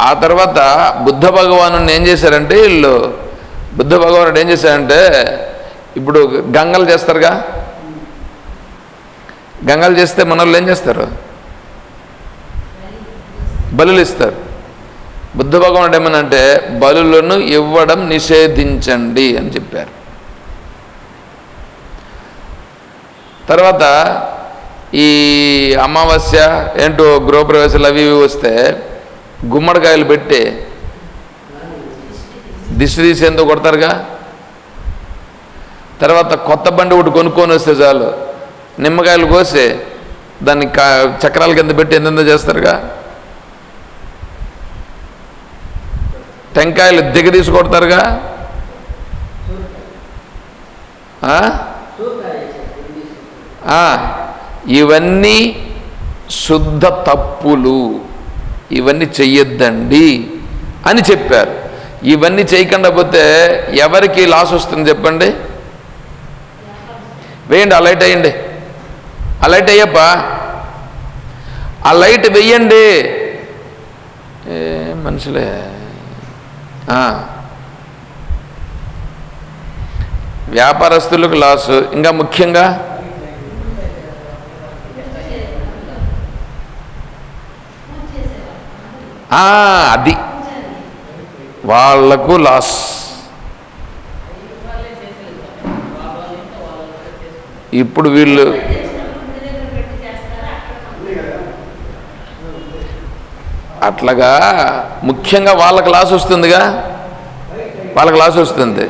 ఆ తర్వాత బుద్ధ భగవాను ఏం చేశారంటే వీళ్ళు బుద్ధ భగవానుడు ఏం చేశారంటే ఇప్పుడు గంగలు చేస్తారుగా? గంగలు చేస్తే మన వాళ్ళు ఏం చేస్తారు? బలులు ఇస్తారు. బుద్ధ భగవానుడు ఏమనంటే బలులను ఇవ్వడం నిషేధించండి అని చెప్పారు. తర్వాత ఈ అమావాస్య ఏంటో గృహప్రవేశాలు అవి ఇవి వస్తే గుమ్మడికాయలు పెట్టి దిష్టి తీసేందుకు కొడతారుగా? తర్వాత కొత్త బండి ఒకటి కొనుక్కొని వస్తే చాలు. నిమ్మకాయలు కోసి దాన్ని చక్రాల కింద పెట్టి ఎంతెంత చేస్తారుగా? టెంకాయలు దిగ తీసి కొడతారుగా? ఇవన్నీ శుద్ధ తప్పులు. ఇవన్నీ చెయ్యొద్దండి అని చెప్పారు. ఇవన్నీ చేయకుండా పోతే ఎవరికి లాస్ వస్తుంది చెప్పండి? వేయండి ఆ లైట్ వేయండి. ఆ లైట్ అయ్యప్పా ఆ లైట్ వెయ్యండి ఏ మనుషులే. వ్యాపారస్తులకు లాసు. ఇంకా ముఖ్యంగా అది. వాళ్ళకు లాస్. ఇప్పుడు వీళ్ళు అట్లాగా ముఖ్యంగా వాళ్ళకి లాస్ వస్తుందిగా? వాళ్ళకి లాస్ వస్తుంది.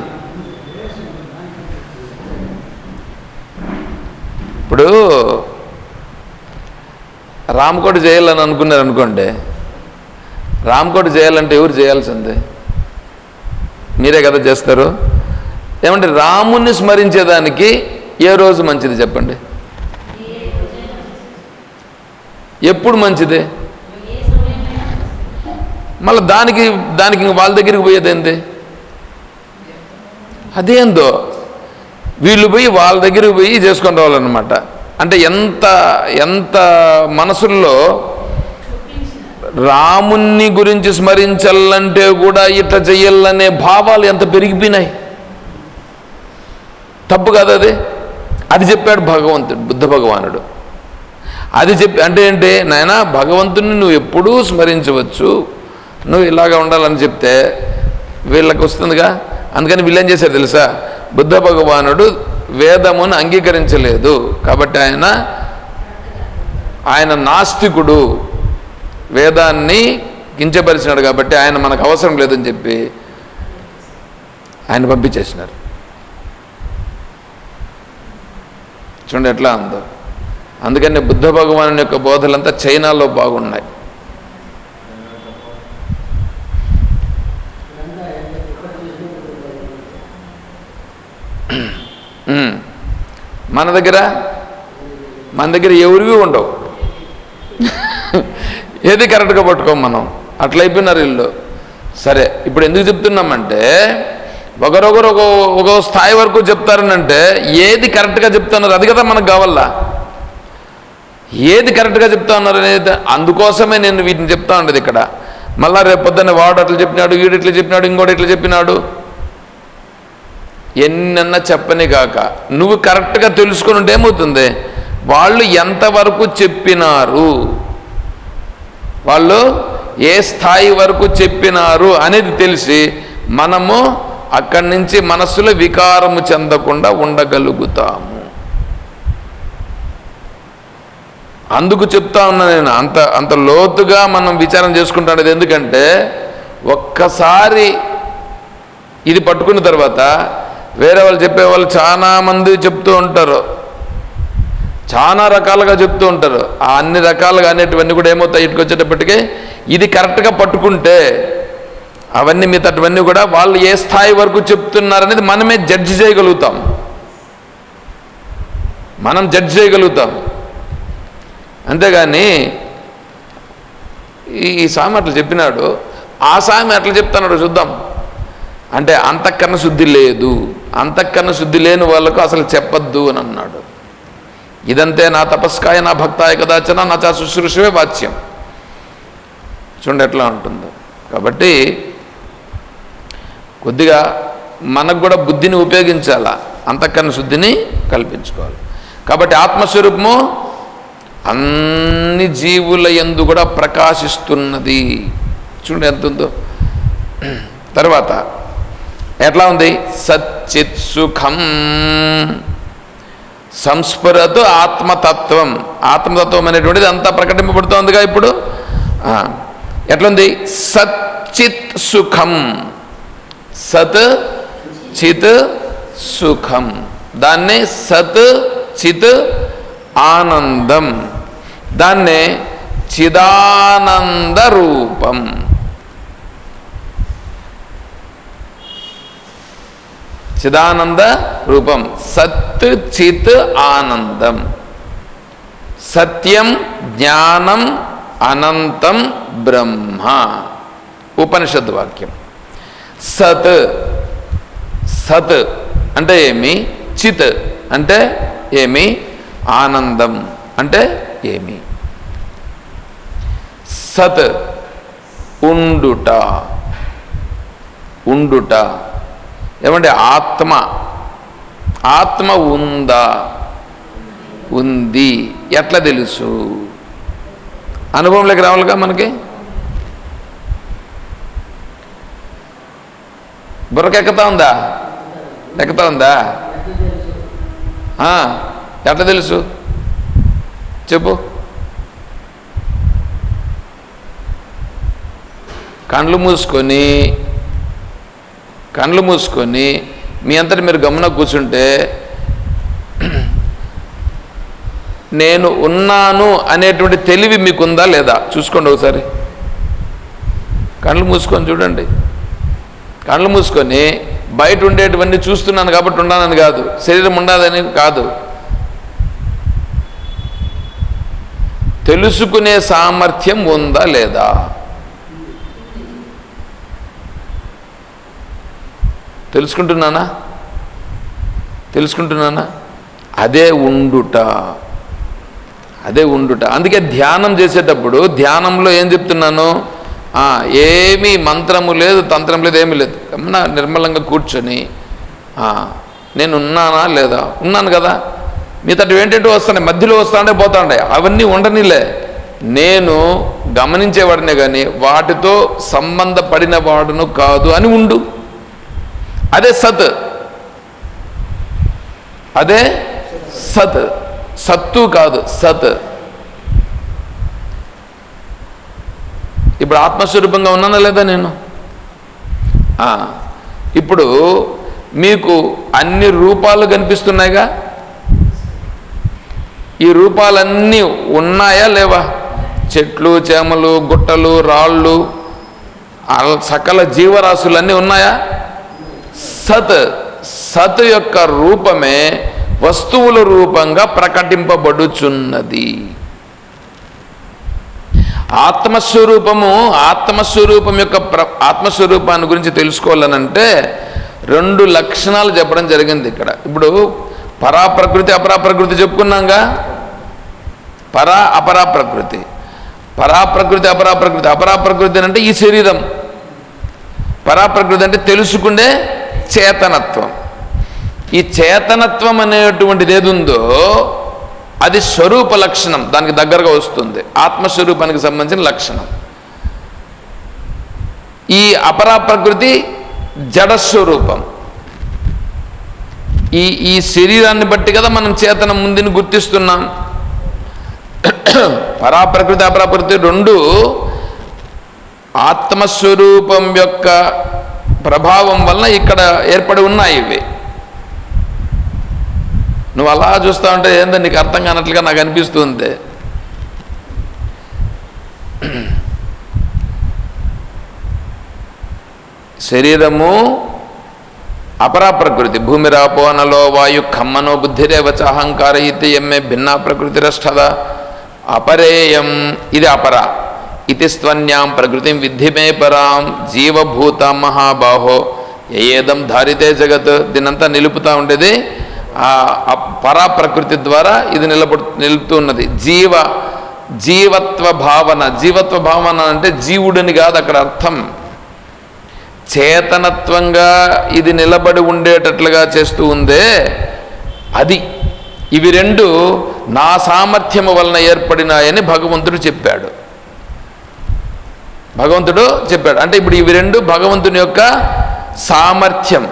ఇప్పుడు రామకోట చేయాలని అనుకున్నారు అనుకోండి రామకోట చేయాలంటే ఎవరు చేయాల్సిందే? మీరే కదా చేస్తారు. ఏమంటే రాముణ్ణి స్మరించేదానికి ఏ రోజు మంచిది చెప్పండి? ఎప్పుడు మంచిది? మళ్ళీ దానికి దానికి ఇంక వాళ్ళ దగ్గరికి పోయేది ఏంది? అదేందో వీళ్ళు పోయి వాళ్ళ దగ్గరికి పోయి చేసుకొని రావాలన్నమాట. అంటే ఎంత ఎంత మనసుల్లో రాముణ్ణి గురించి స్మరించాలంటే కూడా ఇట్లా చెయ్యాలనే భావాలు ఎంత పెరిగిపోయినాయి. తప్పు కాదు అది. అది చెప్పాడు భగవంతుడు బుద్ధ భగవానుడు. అది చెప్పి అంటే ఏంటి నాయన భగవంతుని నువ్వు ఎప్పుడూ స్మరించవచ్చు. నువ్వు ఇలాగ ఉండాలని చెప్తే వీళ్ళకి వస్తుందిగా. అందుకని వీళ్ళేం చేశారు తెలుసా? బుద్ధ భగవానుడు వేదమును అంగీకరించలేదు. కాబట్టి ఆయన ఆయన నాస్తికుడు. వేదాన్ని కించపరిచినాడు కాబట్టి ఆయన మనకు అవసరం లేదని చెప్పి ఆయన పంపించేసినారు. చూడండి ఎట్లా ఉందో. అందుకని బుద్ధ భగవాను యొక్క బోధలంతా చైనాలో బాగున్నాయి. మన దగ్గర మన దగ్గర ఎవరివి ఉండవు. ఏది కరెక్ట్గా పట్టుకోం మనం. అట్లయిపోయినారు ఇల్లు వీళ్ళు. సరే ఇప్పుడు ఎందుకు చెప్తున్నామంటే ఒకరొకరు ఒక ఒక స్థాయి వరకు చెప్తారనంటే ఏది కరెక్ట్గా చెప్తున్నారు అది కదా మనకు కావాలా. ఏది కరెక్ట్గా చెప్తా ఉన్నారు అనేది అందుకోసమే నేను వీటిని చెప్తా ఉండేది ఇక్కడ. మళ్ళా రేపు పొద్దున్న వాడు అట్లా చెప్పినాడు వీడు ఇట్లా చెప్పినాడు ఇంకోటి ఇట్లా చెప్పినాడు. ఎన్నన్నా చెప్పని కాక. నువ్వు కరెక్ట్గా తెలుసుకుని ఉంటే ఏమవుతుంది? వాళ్ళు ఎంతవరకు చెప్పినారు? వాళ్ళు ఏ స్థాయి వరకు చెప్పినారు అనేది తెలిసి మనము అక్కడి నుంచి మనస్సులో వికారము చెందకుండా ఉండగలుగుతాము. అందుకు చెప్తా ఉన్నా నేను అంత అంత లోతుగా మనం విచారం చేసుకుంటాను ఎందుకంటే ఒక్కసారి ఇది పట్టుకున్న తర్వాత వేరే వాళ్ళు చెప్పేవాళ్ళు చాలా మంది చెప్తూ ఉంటారు. చాలా రకాలుగా చెప్తూ ఉంటారు. ఆ అన్ని రకాలుగా అనేటివన్నీ కూడా ఏమవుతాయి? ఇటుకొచ్చేటప్పటికి ఇది కరెక్ట్గా పట్టుకుంటే అవన్నీ మిగతావన్నీ కూడా వాళ్ళు ఏ స్థాయి వరకు చెప్తున్నారనేది మనమే జడ్జి చేయగలుగుతాం. మనం జడ్జి చేయగలుగుతాం. అంతేగాని ఈ ఈ స్వామి అట్లా చెప్పినాడు. ఆ స్వామి అట్లా చెప్తున్నాడు చూద్దాం. అంటే అంతఃకరణ శుద్ధి లేదు. అంతఃకరణ శుద్ధి లేని వాళ్ళకు అసలు చెప్పద్దు అని అన్నాడు. ఇదంతే నా తపస్కాయ నా భక్తాయ కదాచన నా చా శుశ్రూషవే వాచ్యం. చూడండి ఎట్లా ఉంటుందో. కాబట్టి కొద్దిగా మనకు కూడా బుద్ధిని ఉపయోగించాలా? అంతఃకరణ శుద్ధిని కల్పించుకోవాలి. కాబట్టి ఆత్మస్వరూపము అన్ని జీవుల యందు కూడా ప్రకాశిస్తున్నది. చూడండి ఎంత ఉందో. తర్వాత ఎట్లా ఉంది? సచ్చిత్ సుఖం. సంస్ఫురతు ఆత్మతత్వం. ఆత్మతత్వం అనేటువంటిది అంతా ప్రకటింపబడుతోందిగా ఇప్పుడు? ఎట్లుంది? సచ్చిత్ సుఖం. సత్ చిత్ సుఖం. దాన్నే సత్ చిత్ ఆనందం. దాన్నే చిదానంద రూపం. చిదానంద రూపం సత్ చిత్ ఆనందం సత్యం జ్ఞానం అనంతం బ్రహ్మ ఉపనిషద్ వాక్యం సత్ సత్ అంటే ఏమి? చిత్. అంటే ఏమి? ఆనందం. అంటే ఏమి? సత్. ఉండుట. ఉండుట. ఏమంటే ఆత్మ. ఆత్మ ఉందా? ఉంది. ఎట్లా తెలుసు? అనుభవంలోకి రావాలిగా మనకి? బుర్రకెక్కుతా ఉందా? ఎక్కుతా ఉందా? ఎట్లా తెలుసు? చెప్పు. కండ్లు మూసుకొని కళ్ళు మూసుకొని మీ అంతటి మీరు గమన కూర్చుంటే నేను ఉన్నాను అనేటువంటి తెలివి మీకుందా లేదా? చూసుకోండి ఒకసారి. కళ్ళు మూసుకొని చూడండి. కళ్ళు మూసుకొని బయట ఉండేటివన్నీ చూస్తున్నాను కాబట్టి ఉన్నానని కాదు. శరీరం ఉండదని కాదు. తెలుసుకునే సామర్థ్యం ఉందా లేదా? తెలుసుకుంటున్నానా? తెలుసుకుంటున్నానా? అదే ఉండుట. అదే ఉండుట. అందుకే ధ్యానం చేసేటప్పుడు ధ్యానంలో ఏం చెప్తున్నాను? ఏమీ మంత్రము లేదు తంత్రం లేదు ఏమీ లేదు. గమన నిర్మలంగా కూర్చొని నేను ఉన్నానా లేదా? ఉన్నాను కదా. మీతటి ఏంటంటే వస్తాయి మధ్యలో వస్తాండే పోతాండే అవన్నీ ఉండనిలే. నేను గమనించేవాడినే కానీ వాటితో సంబంధపడిన వాడును కాదు అని ఉండు. అదే సత్ అదే సత్ సత్తు కాదు సత్ ఇప్పుడు ఆత్మస్వరూపంగా ఉన్నానా లేదా నేను? ఇప్పుడు మీకు అన్ని రూపాలు కనిపిస్తున్నాయిగా? ఈ రూపాలన్నీ ఉన్నాయా లేవా? చెట్లు చేమలు గుట్టలు రాళ్ళు సకల జీవరాశులన్నీ ఉన్నాయా? సత్ సత్ యొక్క రూపమే వస్తువుల రూపంగా ప్రకటింపబడుచున్నది. ఆత్మస్వరూపము ఆత్మస్వరూపం యొక్క ప్ర ఆత్మస్వరూపాన్ని గురించి తెలుసుకోవాలనంటే రెండు లక్షణాలు చెప్పడం జరిగింది ఇక్కడ. ఇప్పుడు పరాప్రకృతి ప్రకృతి అపరా ప్రకృతి చెప్పుకున్నాంగా? పరా అపరాప్రకృతి. ప్రకృతి పరా ప్రకృతి ప్రకృతి ప్రకృతి అంటే ఈ శరీరం. పరాప్రకృతి అంటే తెలుసుకునే చేతనత్వం. ఈ చేతనత్వం అనేటువంటిది ఏదుందో అది స్వరూప లక్షణం. దానికి దగ్గరగా వస్తుంది. ఆత్మస్వరూపానికి సంబంధించిన లక్షణం. ఈ అపరా ప్రకృతి జడస్వరూపం ఈ ఈ శరీరాన్ని బట్టి కదా మనం చేతన ముందుని గుర్తిస్తున్నాం. పరాప్రకృతి అపరాప్రకృతి రెండు ఆత్మస్వరూపం యొక్క ప్రభావం వలన ఇక్కడ ఏర్పడి ఉన్నాయి ఇవి. నువ్వు అలా చూస్తా ఉంటే ఏందో నీకు అర్థం కానట్లుగా నాకు అనిపిస్తుంది. శరీరము అపరా ప్రకృతి భూమిరాపోనలో వాయు ఖమ్మనో బుద్ధిరేవచ అహంకార ఇది ఎమ్మె భిన్నా ప్రకృతిరష్టద అపరేయం ఇది అపర. ఇది స్వన్యాం ప్రకృతి విద్ధి మే పరాం జీవభూత మహాబాహో ఏదం ధారితే జగత్ దీనంతా నిలుపుతూ ఉండేది ఆ ఆ పరా ప్రకృతి ద్వారా ఇది నిలబడు నిలుపుతూ ఉన్నది జీవ జీవత్వ భావన జీవత్వ భావన అంటే జీవుడిని కాదు అక్కడ అర్థం చేతనత్వంగా ఇది నిలబడి ఉండేటట్లుగా చేస్తూ ఉందే అది ఇవి రెండు నా సామర్థ్యము వలన ఏర్పడినాయని భగవంతుడు చెప్పాడు. భగవంతుడు చెప్పాడు. అంటే ఇప్పుడు ఇవి రెండు భగవంతుని యొక్క సామర్థ్యం.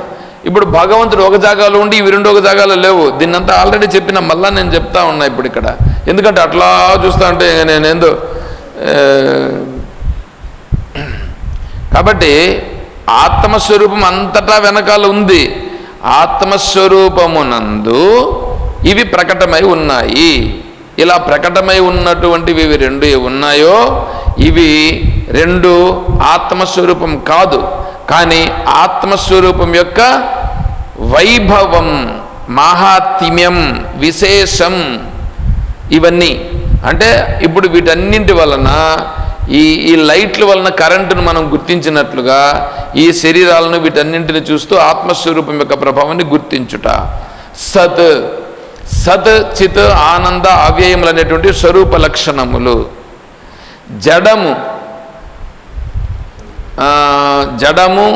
ఇప్పుడు భగవంతుడు ఒక జాగాలో ఉండి ఇవి రెండు ఒక జాగాలో లేవు. దీన్నంతా ఆల్రెడీ చెప్పిన మళ్ళా నేను చెప్తా ఉన్నా ఇప్పుడు ఇక్కడ. ఎందుకంటే అట్లా చూస్తా ఉంటే నేనేందో ఆ, కాబట్టి ఆత్మస్వరూపం అంతటా వెనకాల ఉంది. ఆత్మస్వరూపమునందు ఇవి ప్రకటమై ఉన్నాయి. ఇలా ప్రకటమై ఉన్నటువంటివి ఇవి రెండు ఉన్నాయో? ఇవి రెండు ఆత్మస్వరూపం కాదు. కానీ ఆత్మస్వరూపం యొక్క వైభవం మాహాత్మ్యం విశేషం ఇవన్నీ. అంటే ఇప్పుడు వీటన్నింటి వలన ఈ ఈ లైట్ల వలన కరెంటును మనం గుర్తించినట్లుగా ఈ శరీరాలను వీటన్నింటిని చూస్తూ ఆత్మస్వరూపం యొక్క ప్రభావాన్ని గుర్తించుట. సత్ సత్ చిత్ ఆనంద అవ్యయములు అనేటువంటి స్వరూప లక్షణములు. జడము జడము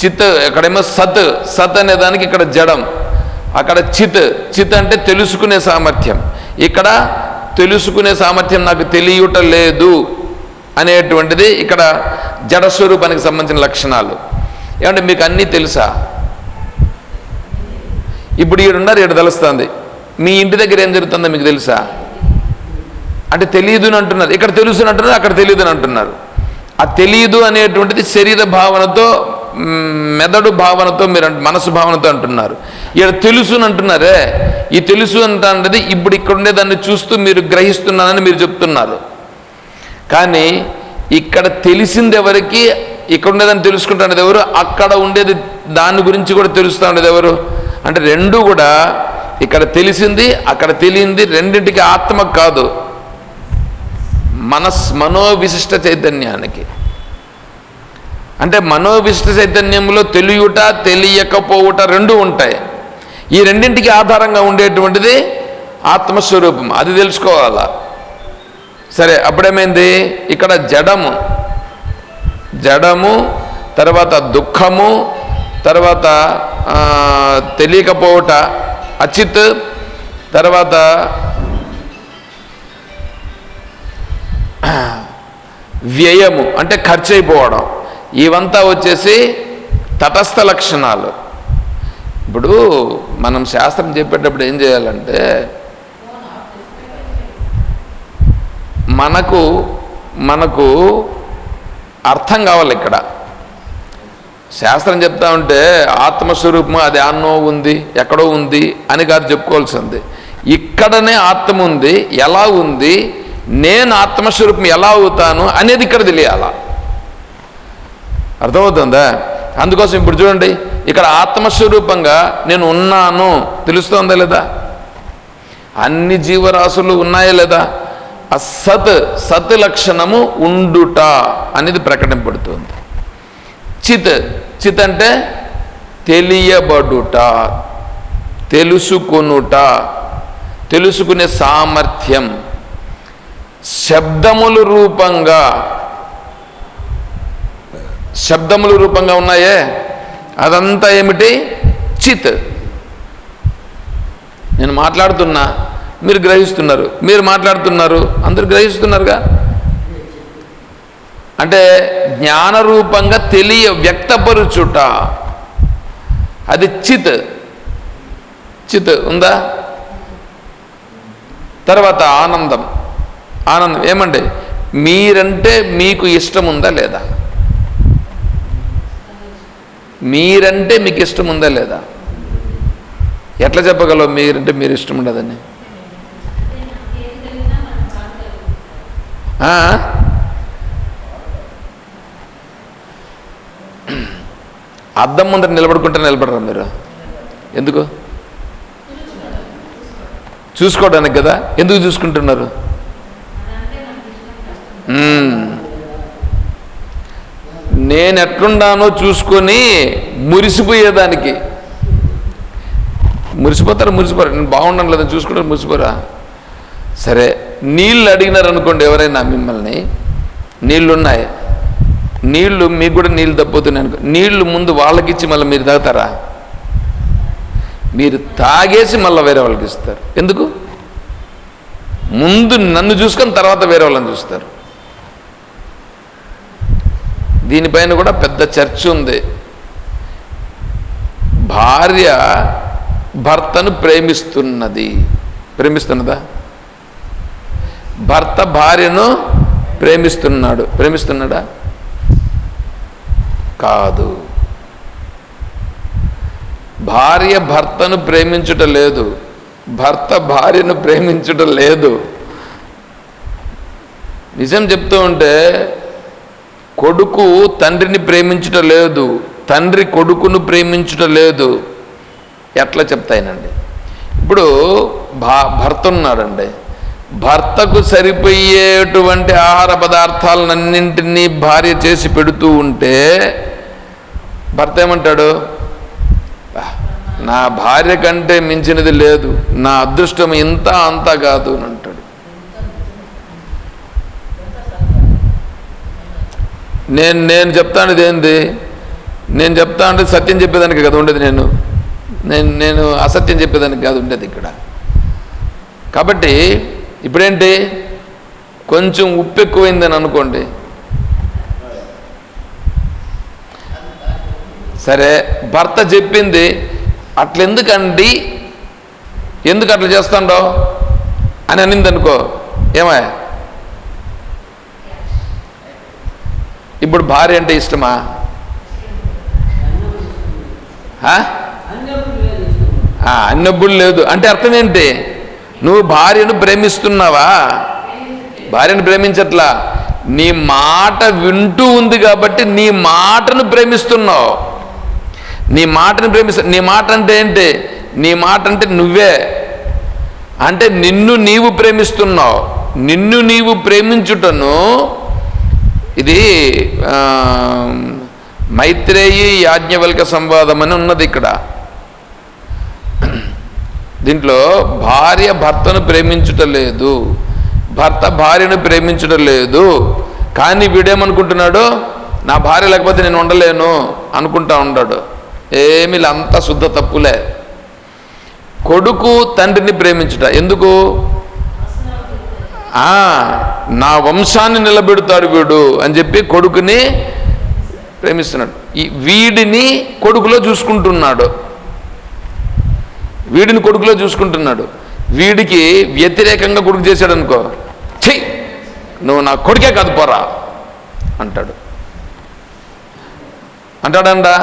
చిత్ ఎక్కడేమో సత్ సత్ అనే దానికి ఇక్కడ జడం. అక్కడ చిత్ చిత్ అంటే తెలుసుకునే సామర్థ్యం. ఇక్కడ తెలుసుకునే సామర్థ్యం నాకు తెలియట లేదు అనేటువంటిది ఇక్కడ జడ స్వరూపానికి సంబంధించిన లక్షణాలు. ఏమంటే మీకు అన్నీ తెలుసా? ఇప్పుడు ఈడున్నారు ఈడు తెలుస్తుంది. మీ ఇంటి దగ్గర ఏం జరుగుతుందో మీకు తెలుసా? అంటే తెలియదు అని అంటున్నారు. ఇక్కడ తెలుసు అని అంటున్నారు అక్కడ తెలియదు అని అంటున్నారు. ఆ తెలియదు అనేటువంటిది శరీర భావనతో మెదడు భావనతో మీరు అంట- మనసు భావనతో అంటున్నారు. ఇక్కడ తెలుసు అని అంటున్నారే. ఈ తెలుసు అంటది ఇప్పుడు ఇక్కడ ఉండేదాన్ని చూస్తూ మీరు గ్రహిస్తున్నానని మీరు చెప్తున్నారు. కానీ ఇక్కడ తెలిసింది ఎవరికి? ఇక్కడ ఉండేదని తెలుసుకుంటున్నది ఎవరు? అక్కడ ఉండేది దాని గురించి కూడా తెలుస్తూ ఉండేది ఎవరు? అంటే రెండు కూడా ఇక్కడ తెలిసింది అక్కడ తెలియంది రెండింటికి ఆత్మ కాదు. మనస్ మనోవిశిష్ట చైతన్యానికి. అంటే మనోవిశిష్ట చైతన్యంలో తెలియుట తెలియకపోవుట రెండు ఉంటాయి. ఈ రెండింటికి ఆధారంగా ఉండేటువంటిది ఆత్మస్వరూపం. అది తెలుసుకోవాలా? సరే అప్పుడేమైంది? ఇక్కడ జడము. జడము తర్వాత దుఃఖము తర్వాత తెలియకపోవట అచిత్ తర్వాత వ్యయము అంటే ఖర్చు అయిపోవడం ఇవంతా వచ్చేసి తటస్థ లక్షణాలు. ఇప్పుడు మనం శాస్త్రం చెప్పేటప్పుడు ఏం చేయాలంటే మనకు మనకు అర్థం కావాలి ఇక్కడ. శాస్త్రం చెప్తా ఉంటే ఆత్మస్వరూపం అది అన్నో ఉంది ఎక్కడో ఉంది అని కాదు చెప్పుకోవాల్సింది. ఇక్కడనే ఆత్మ ఉంది ఎలా ఉంది నేను ఆత్మస్వరూపం ఎలా అవుతాను అనేది ఇక్కడ తెలియాల? అర్థమవుతుందా? అందుకోసం ఇప్పుడు చూడండి ఇక్కడ ఆత్మస్వరూపంగా నేను ఉన్నాను తెలుస్తోందా లేదా? అన్ని జీవరాశులు ఉన్నాయా లేదా? ఆ సత్ సత్ లక్షణము ఉండుట అనేది ప్రకటింపబడుతుంది. చిత్ చిత్ అంటే తెలియబడుట తెలుసుకొనుట తెలుసుకునే సామర్థ్యం. శబ్దములు రూపంగా శబ్దములు రూపంగా ఉన్నాయే? అదంతా ఏమిటి? చిత్. నేను మాట్లాడుతున్నా. మీరు గ్రహిస్తున్నారు మీరు మాట్లాడుతున్నారు అందరు గ్రహిస్తున్నారుగా? అంటే జ్ఞానరూపంగా తెలియ వ్యక్తపరుచుట. అది చిత్. చిత్ ఉందా? తర్వాత ఆనందం. ఆనందం. ఏమండి మీరంటే మీకు ఇష్టం ఉందా లేదా? మీరంటే మీకు ఇష్టం ఉందా లేదా? ఎట్లా చెప్పగలవు మీరంటే మీరు ఇష్టం ఉండదని ఆ? అద్దం ముందర నిలబడుకుంటే నిలబడరా మీరు? ఎందుకు? చూసుకోవడానికి కదా? ఎందుకు చూసుకుంటున్నారు? నేను ఎట్లుండానో చూసుకొని మురిసిపోయేదానికి. మురిసిపోతారా? మురిసిపోరా? నేను బాగుండను లేదని చూసుకుంటారు మురిసిపోరా? సరే. నీళ్ళు అడిగినారు అనుకోండి ఎవరైనా మిమ్మల్ని. నీళ్ళు ఉన్నాయి నీళ్ళు మీకు కూడా నీళ్ళు తప్పుతున్నాయి అనుకో నీళ్ళు ముందు వాళ్ళకి ఇచ్చి మళ్ళీ మీరు తాగుతారా? మీరు తాగేసి మళ్ళీ వేరే వాళ్ళకి ఇస్తారు. ఎందుకు? ముందు నన్ను చూసుకొని తర్వాత వేరే వాళ్ళని చూస్తారు. దీనిపైన కూడా పెద్ద చర్చ ఉంది. భార్య భర్తను ప్రేమిస్తున్నది. ప్రేమిస్తున్నదా? భర్త భార్యను ప్రేమిస్తున్నాడు. ప్రేమిస్తున్నాడా? కాదు. భార్య భర్తను ప్రేమించుట లేదు. భర్త భార్యను ప్రేమించుట లేదు. నిజం చెప్తూ ఉంటే కొడుకు తండ్రిని ప్రేమించుట లేదు. తండ్రి కొడుకును ప్రేమించుట లేదు. ఎట్లా చెప్తాయనండి? ఇప్పుడు భా భర్త ఉన్నాడండి. భర్తకు సరిపోయేటువంటి ఆహార పదార్థాలన్నింటినీ భార్య చేసి పెడుతూ ఉంటే భర్త ఏమంటాడు? నా భార్య కంటే మించినది లేదు నా అదృష్టం ఇంత అంత కాదు అని అంటాడు. నేను నేను చెప్తాను ఏంది? నేను చెప్తా అంటే సత్యం చెప్పేదానికి కదా ఉండేది నేను. నేను నేను అసత్యం చెప్పేదానికి కాదు ఉండేది ఇక్కడ. కాబట్టి ఇప్పుడేంటి? కొంచెం ఉప్పు ఎక్కువైందని అనుకోండి. సరే భర్త చెప్పింది అట్లెందుకండి? ఎందుకు అట్లా చేస్తాడో? అని అనింది అనుకో ఏమా ఇప్పుడు భార్య అంటే ఇష్టమా? ఆ? లేదు. అంటే అర్థం ఏంటి? నువ్వు భార్యను ప్రేమిస్తున్నావా? భార్యను ప్రేమించట్లా? నీ మాట వింటూ ఉంది కాబట్టి నీ మాటను ప్రేమిస్తున్నావు. నీ మాటను ప్రేమిస్తా నీ మాట అంటే ఏంటి? నీ మాట అంటే నువ్వే. అంటే నిన్ను నీవు ప్రేమిస్తున్నావు. నిన్ను నీవు ప్రేమించుటను ఇది మైత్రేయి యాజ్ఞవల్క సంవాదం అని ఉన్నది ఇక్కడ. దీంట్లో భార్య భర్తను ప్రేమించుట లేదు. భర్త భార్యను ప్రేమించడం లేదు. కానీ వీడేమనుకుంటున్నాడు? నా భార్య లేకపోతే నేను ఉండలేను అనుకుంటా ఉన్నాడు. ఏమి అంతా శుద్ధ తప్పులే. కొడుకు తండ్రిని ప్రేమించుట. ఎందుకు? నా వంశాన్ని నిలబెడతాడు వీడు అని చెప్పి కొడుకుని ప్రేమిస్తున్నాడు. ఈ వీడిని కొడుకులో చూసుకుంటున్నాడు. వీడిని కొడుకులో చూసుకుంటున్నాడు. వీడికి వ్యతిరేకంగా కొడుకు చేశాడు అనుకో చెయ్యి నువ్వు నా కొడుకే కాదు పోరా అంటాడు. అంటాడండా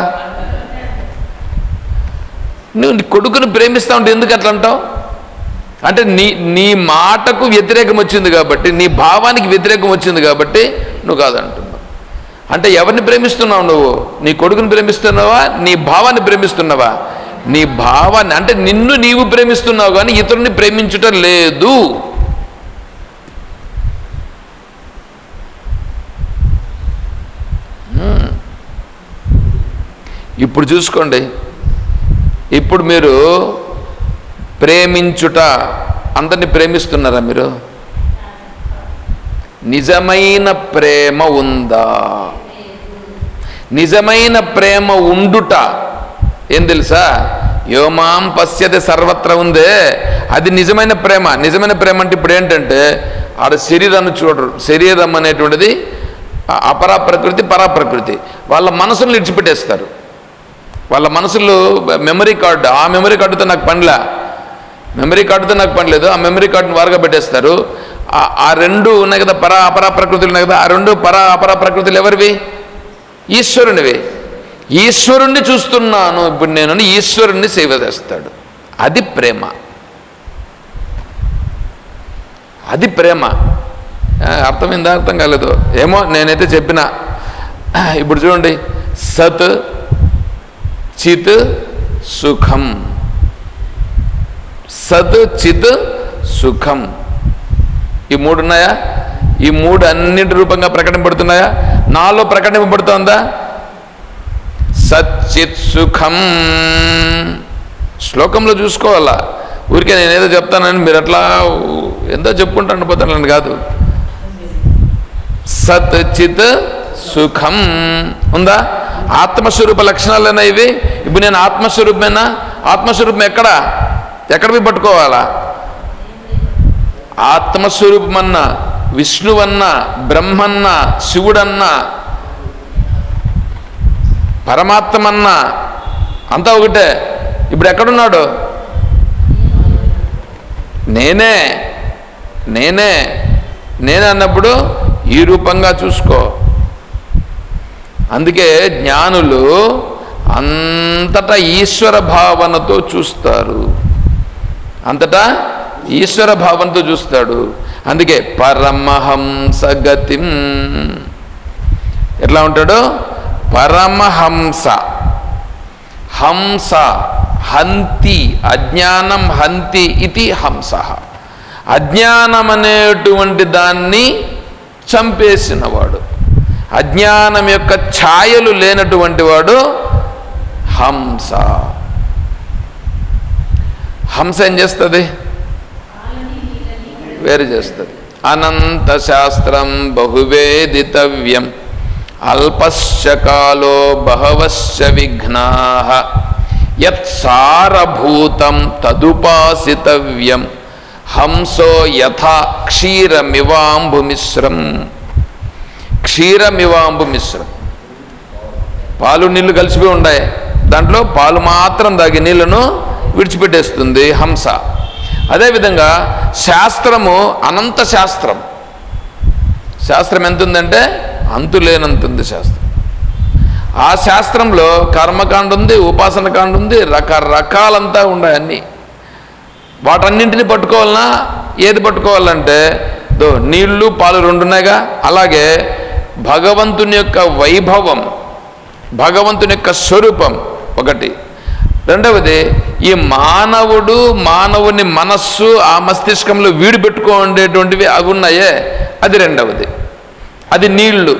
నువ్వు నీ కొడుకును ప్రేమిస్తా ఉంటే ఎందుకు అట్లా అంటావు? అంటే నీ నీ మాటకు వ్యతిరేకం వచ్చింది కాబట్టి నీ భావానికి వ్యతిరేకం వచ్చింది కాబట్టి నువ్వు కాదంటున్నావు. అంటే ఎవరిని ప్రేమిస్తున్నావు నువ్వు? నీ కొడుకుని ప్రేమిస్తున్నావా? నీ భావాన్ని ప్రేమిస్తున్నావా? నీ భావాన్ని అంటే నిన్ను నీవు ప్రేమిస్తున్నావు కానీ ఇతరుని ప్రేమించుట లేదు. ఇప్పుడు చూసుకోండి. ఇప్పుడు మీరు ప్రేమించుట అందరిని ప్రేమిస్తున్నారా మీరు? నిజమైన ప్రేమ ఉందా? నిజమైన ప్రేమ ఉండుట. ఏం తెలుసా? యోమాం పశ్యతి సర్వత్ర ఉందే. అది నిజమైన ప్రేమ. నిజమైన ప్రేమ అంటే ఇప్పుడు ఏంటంటే ఆడ శరీరాన్ని చూడరు. శరీరం అనేటువంటిది అపరా ప్రకృతి పరాప్రకృతి వాళ్ళ మనసులను విడిచిపెట్టేస్తారు. వాళ్ళ మనసులో మెమరీ కార్డు. ఆ మెమరీ కార్డుతో నాకు పనిలా. మెమరీ కార్డుతో నాకు పని లేదు. ఆ మెమరీ కార్డుని వారుగా పెట్టేస్తారు. ఆ- ఆ రెండు ఉన్నాయి కదా పరా అపరా ప్రకృతులు ఉన్నాయి కదా ఆ రెండు పరా అపరా ప్రకృతులు ఎవరివి? ఈశ్వరునివి. ఈశ్వరుణ్ణి చూస్తున్నాను ఇప్పుడు నేను ఈశ్వరుణ్ణి సేవ చేస్తాడు. అది ప్రేమ. అది ప్రేమ. అర్థమైందా? అర్థం కాలేదు. ఏమో నేనైతే చెప్పిన. ఇప్పుడు చూడండి. సత్ చిత్ సుఖం. సత్ చిత్ సుఖం. ఈ మూడు ఉన్నాయా ఈ మూడు అన్నింటి రూపంగా ప్రకటింపబడుతున్నాయా? నాలో ప్రకటింపబడుతోందా? సచ్చిత్ సుఖం. శ్లోకంలో చూసుకోవాలా? ఊరికే నేనేదో చెప్తానని మీరు అట్లా ఎంతో చెప్పుకుంటాను పోతాను కాదు. సత్ చిత్ సుఖం. ఉందా? ఆత్మస్వరూప లక్షణాలేనా ఇవి? ఇప్పుడు నేను ఆత్మస్వరూపమేనా? ఆత్మస్వరూపం ఎక్కడ? ఎక్కడ పోయి పట్టుకోవాలా? ఆత్మస్వరూపమన్నా విష్ణువన్నా బ్రహ్మన్న శివుడన్నా పరమాత్మన్న అంతా ఒకటే. ఇప్పుడు ఎక్కడున్నాడు? నేనే నేనే నేనే అన్నప్పుడు ఈ రూపంగా చూసుకో. అందుకే జ్ఞానులు అంతటా ఈశ్వర భావనతో చూస్తారు. అంతటా ఈశ్వర భావంతో చూస్తాడు. అందుకే పరమహంసగతిం. ఎట్లా ఉంటాడు? పరమహంస. హంస హంతి అజ్ఞానం హంతి ఇది హంస. అజ్ఞానం అనేటువంటి దాన్ని చంపేసినవాడు. అజ్ఞానం యొక్క ఛాయలు లేనటువంటి వాడు హంస. హంస ఏం చేస్తుంది? వేరు చేస్తుంది. అనంత శాస్త్రం బహువేదితవ్యం. అల్పశ్చ కాలో బహవశ్చ విఘ్నా. యత్సారభూతం తదుపాసితవ్యం. హంసో యథా క్షీరమివాంబుమిశ్రం. క్షీరమివాంబుమిశ్రం. పాలు నీళ్ళు కలిసిపోయి ఉన్నాయి దాంట్లో పాలు మాత్రం దాగి నీళ్ళను విడిచిపెట్టేస్తుంది హంస. అదేవిధంగా శాస్త్రము అనంత శాస్త్రం. శాస్త్రం ఎంత ఉందంటే అంతులేనంతుంది శాస్త్రం. ఆ శాస్త్రంలో కర్మకాండ ఉంది ఉపాసన కాండ ఉంది రకరకాలంతా ఉన్నాయి అన్నీ. వాటన్నింటిని పట్టుకోవాలన్నా ఏది పట్టుకోవాలంటే దో నీళ్ళు పాలు రెండు ఉన్నాయిగా అలాగే భగవంతుని యొక్క వైభవం భగవంతుని యొక్క స్వరూపం ఒకటి. రెండవది ఈ మానవుడు మానవుని మనస్సు ఆ మస్తిష్కంలో వీడి ఉండేటువంటివి అవి ఉన్నాయే అది రెండవది. అది నీళ్ళు.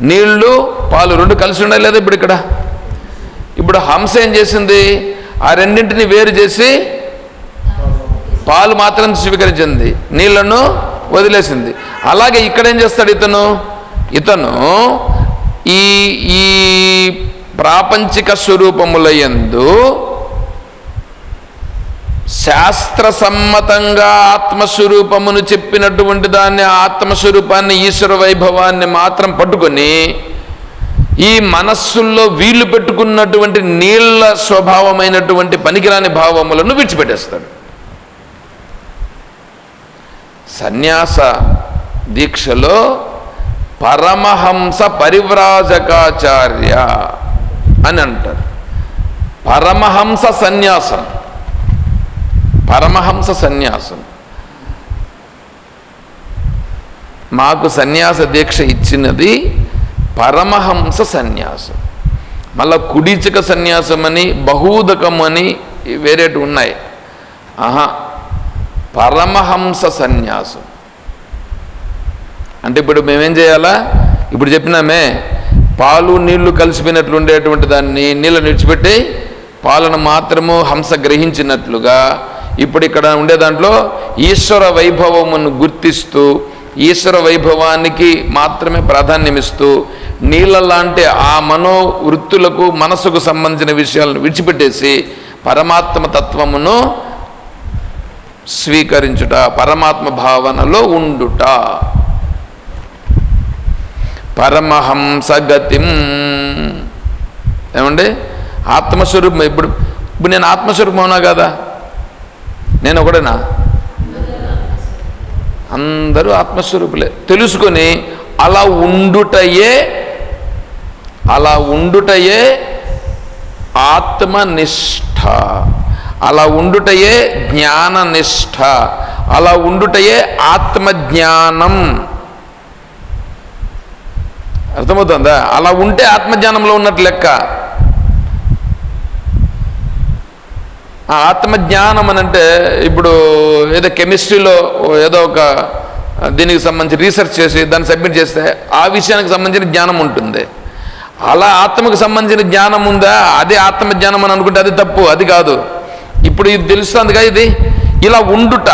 నీళ్ళు పాలు రెండు కలిసి ఉండాలి లేదా ఇప్పుడు ఇక్కడ? ఇప్పుడు హంస ఏం చేసింది? ఆ రెండింటిని వేరు చేసి పాలు మాత్రం స్వీకరించింది. నీళ్ళను వదిలేసింది. అలాగే ఇక్కడ ఏం చేస్తాడు ఇతను? ఇతను ఈ ఈ ప్రాపంచిక స్వరూపములయందు శాస్త్రసమ్మతంగా ఆత్మస్వరూపమును చెప్పినటువంటి దాన్ని ఆత్మస్వరూపాన్ని ఈశ్వర వైభవాన్ని మాత్రం పట్టుకొని ఈ మనస్సుల్లో వీళ్ళు పెట్టుకున్నటువంటి నీళ్ళ స్వభావమైనటువంటి పనికిరాని భావములను విడిచిపెట్టేస్తాడు. సన్యాస దీక్షలో పరమహంస పరివ్రాజకాచార్య అని అంటారు. పరమహంస సన్యాసం. పరమహంస సన్యాసం. మాకు సన్యాస దీక్ష ఇచ్చినది పరమహంస సన్యాసం. మళ్ళా కుడిచక సన్యాసం అని బహూదకం అని వేరేటి ఉన్నాయి. ఆహా పరమహంస సన్యాసం. అంటే ఇప్పుడు మేమేం చేయాలా? ఇప్పుడు చెప్పినామే పాలు నీళ్ళు కలిసిపోయినట్లు ఉండేటువంటి దాన్ని నీళ్ళని విడిచిపెట్టి పాలను మాత్రము హంస గ్రహించినట్లుగా ఇప్పుడు ఇక్కడ ఉండే దాంట్లో ఈశ్వర వైభవమును గుర్తిస్తూ ఈశ్వర వైభవానికి మాత్రమే ప్రాధాన్యమిస్తూ నీళ్ళ లాంటి ఆ మనో వృత్తులకు మనసుకు సంబంధించిన విషయాలను విడిచిపెట్టేసి పరమాత్మ తత్వమును స్వీకరించుట పరమాత్మ భావనలో ఉండుట. పరమహంసగతిం. ఏమండి? ఆత్మస్వరూపం ఇప్పుడు ఇప్పుడు నేను ఆత్మస్వరూపం అవునా కదా? నేను ఒకడేనా? అందరూ ఆత్మస్వరూపులే. తెలుసుకొని అలా ఉండుటయే అలా ఉండుటయే ఆత్మనిష్ట. అలా ఉండుటయే జ్ఞాననిష్ట. అలా ఉండుటయే ఆత్మజ్ఞానం. అర్థమవుతుందా? అలా ఉంటే ఆత్మజ్ఞానంలో ఉన్నట్టు లెక్క. ఆ ఆత్మజ్ఞానం అని అంటే ఇప్పుడు ఏదో కెమిస్ట్రీలో ఏదో ఒక దీనికి సంబంధించి రీసెర్చ్ చేసి దాన్ని సబ్మిట్ చేస్తే ఆ విషయానికి సంబంధించిన జ్ఞానం ఉంటుంది. అలా ఆత్మకు సంబంధించిన జ్ఞానం ఉందా? అదే ఆత్మ జ్ఞానం అని అనుకుంటే అది తప్పు అది కాదు. ఇప్పుడు ఇది తెలుస్తుందిగా ఇది? ఇలా ఉండుట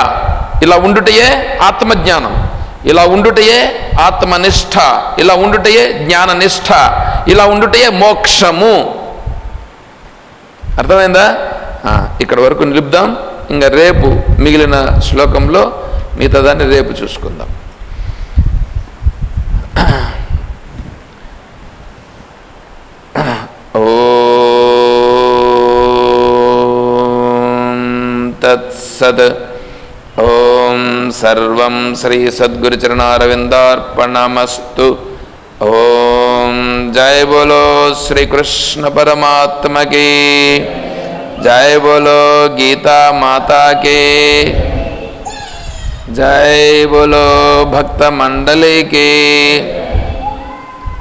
ఇలా ఉండుటయే ఆత్మజ్ఞానం. ఇలా ఉండుటయే ఆత్మనిష్ట ఇలా ఉండుటయే జ్ఞాననిష్ట ఇలా ఉండుటయే మోక్షము. అర్థమైందా? ఇక్కడ వరకు నిలుపుదాం. ఇంకా రేపు మిగిలిన శ్లోకంలో మిగతా దాన్ని రేపు చూసుకుందాం. ఓం తత్సత్. ఓం సర్వం శ్రీ సద్గురుచరణారవిందార్పణమస్తు. ఓం జయ బోలో శ్రీకృష్ణ పరమాత్మకి. जय बोलो गीता माता के। जय बोलो भक्त मंडल के।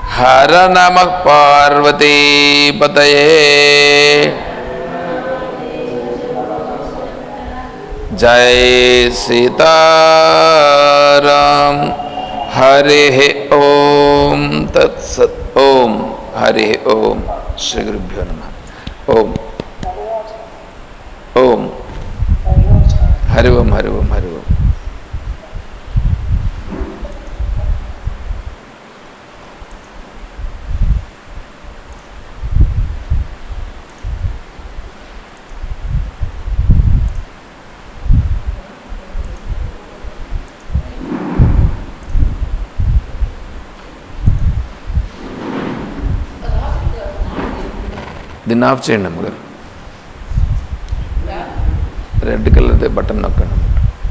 हर नम पार्वती पतये। जय सीताराम। हरे ओम। तत्सत ओम। हरे ओम। श्री गुरुभ्यो नमः। ओम। హరి ఓం హరి ఓం హరి ఓం దీన్ని ఆఫ్ చేయండి అమ్మగారు రెడ్ కలర్ది బటన్ నొక్కండి.